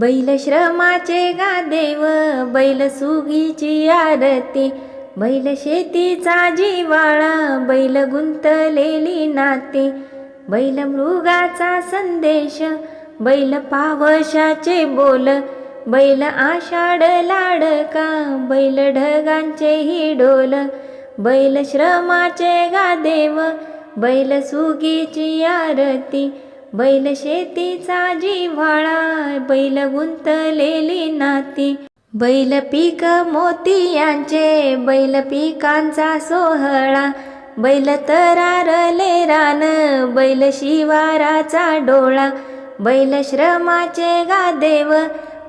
बैल श्रमाचे गा देव बैल सुगीची आरती. बैल शेतीचा जिवाळा बैल गुंतलेली नाते. बैल मृगाचा संदेश बैल पावशाचे बोल. बैल आषाढ लाडका बैल ढगांचे ही डोल. बैल श्रमाचे गा देव बैल सुगीची आरती. बैल शेतीचा जिव्हाळा बैल गुंतलेली नाती. बैल पीक मोतियांचे बैल पिकांचा सोहळा. बैल तरारले रान बैल शिवाराचा डोळा. बैल श्रमाचे गादेव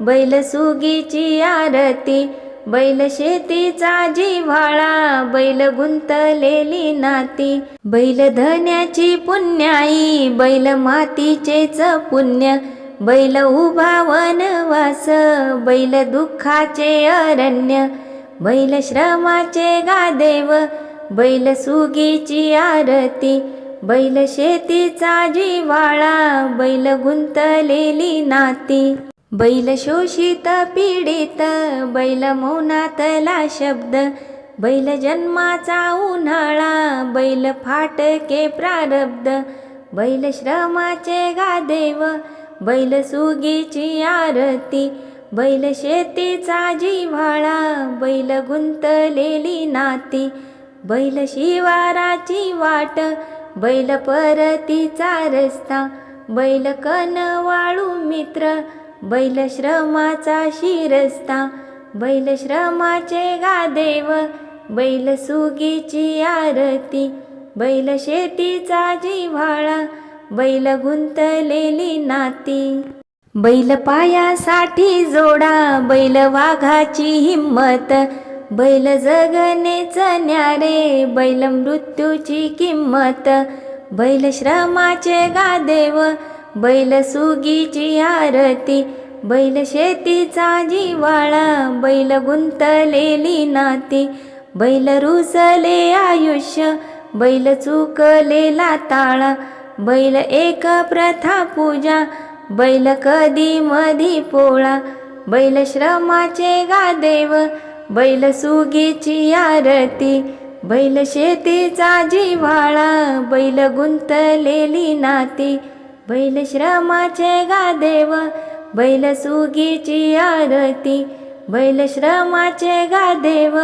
बैल सुगीची आरती. बैल शेतीचा जिव्हाळा बैल गुंतलेली नाती. बैल धन्याची पुण्याई बैल मातीचेच पुण्य. बैल उभा वनवास बैल दुःखाचे अरण्य. बैल श्रमाचे गादेव बैल सुगीची आरती. बैल शेतीचा जिव्हाळा बैल गुंतलेली नाती. बैल शोषित पीडित बैल मौनातला शब्द बैल जन्माचा उन्हाळा बैल फाटके प्रारब्ध. बैल श्रमाचे गादेव बैल सुगीची आरती. बैल शेतीचा जिव्हाळा बैल गुंतलेली नाती. बैल शिवाराची वाट बैल परतीचा रस्ता. बैल कन वाळू मित्र बैलश्रमाचा शिरस्ता बैलश्रमाचे गादेव बैल सुगीची आरती बैल शेतीचा जिव्हाळा बैल गुंतलेली नाती. बैल पायासाठी जोडा बैल वाघाची हिंमत बैल जगनेच न्यारे बैल मृत्यूची किंमत बैल श्रमाचे गादेव देव बैल सुगीची आरती बैल शेतीचा जिवाळा बैल गुंतलेली नाती बैल रुसले आयुष्य बैल चुकलेला ताळा बैल एक प्रथा पूजा बैल कधी मधी पोळा बैल श्रमाचे गा देव बैल सुगीची आरती बैल शेतीचा जिवाळा बैल गुंतलेली नाती बैल श्रमाचे गा देव बैल सुगीची आरती. बैल श्रमाचे गा देव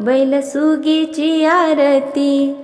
बैल सुगीची आरती.